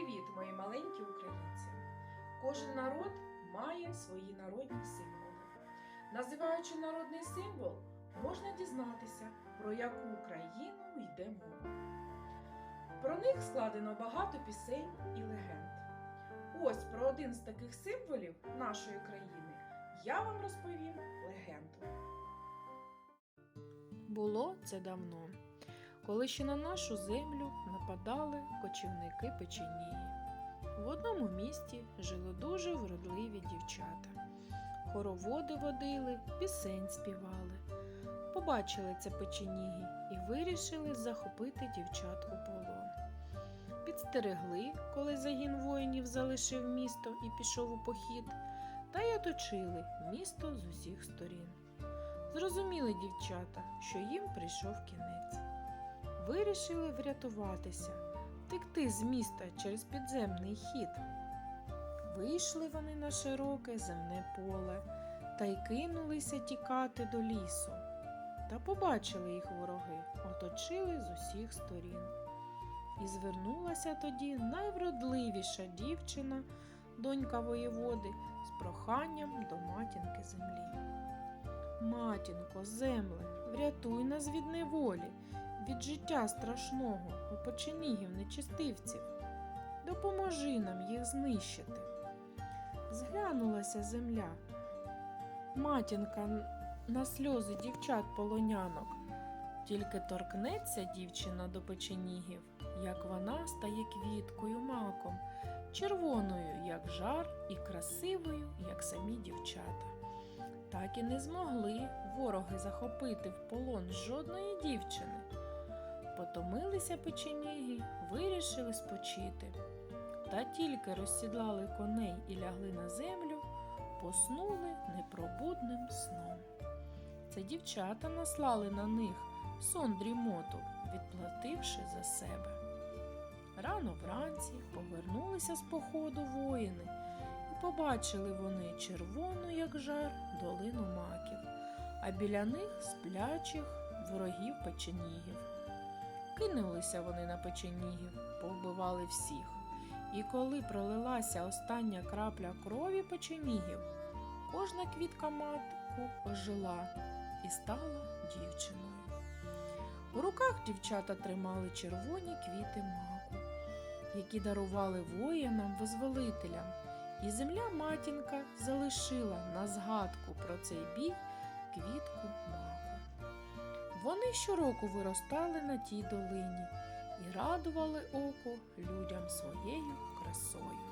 Привіт, мої маленькі українці! Кожен народ має свої народні символи. Називаючи народний символ, можна дізнатися, про яку країну йде мова. Про них складено багато пісень і легенд. Ось про один з таких символів нашої країни я вам розповім легенду. Було це давно, коли ще на нашу землю нападали кочівники печенії. В одному місті жили дуже вродливі дівчата. Хороводи водили, пісень співали. Побачили це печеніги і вирішили захопити дівчат у полон. Підстерегли, коли загін воїнів залишив місто і пішов у похід, та й оточили місто з усіх сторін. Зрозуміли дівчата, що їм прийшов кінець. Вирішили врятуватися, втекти з міста через підземний хід. Вийшли вони на широке земне поле та й кинулися тікати до лісу. Та побачили їх вороги, оточили з усіх сторін. І звернулася тоді найвродливіша дівчина, донька воєводи, з проханням до матінки землі. Матінко, земле, врятуй нас від неволі, від життя страшного у печенігів нечистивців. Допоможи нам їх знищити. Зглянулася земля. Матінка на сльози дівчат полонянок. Тільки торкнеться дівчина до печенігів, як вона стає квіткою маком, червоною, як жар, і красивою, як самі дівчата. Так і не змогли вороги захопити в полон жодної дівчини. Потомилися печеніги, вирішили спочити. Та тільки розсідлали коней і лягли на землю, поснули непробудним сном. Це дівчата наслали на них сон дрімоту, відплативши за себе. Рано вранці повернулися з походу воїни, побачили вони червону, як жар, долину маків, а біля них сплячих ворогів печенігів. Кинулися вони на печенігів, повбивали всіх. І коли пролилася остання крапля крові печенігів, кожна квітка матку ожила і стала дівчиною. У руках дівчата тримали червоні квіти маку, які дарували воїнам визволителям, і земля матінка залишила на згадку про цей бій квітку маку. Вони щороку виростали на тій долині і радували око людям своєю красою.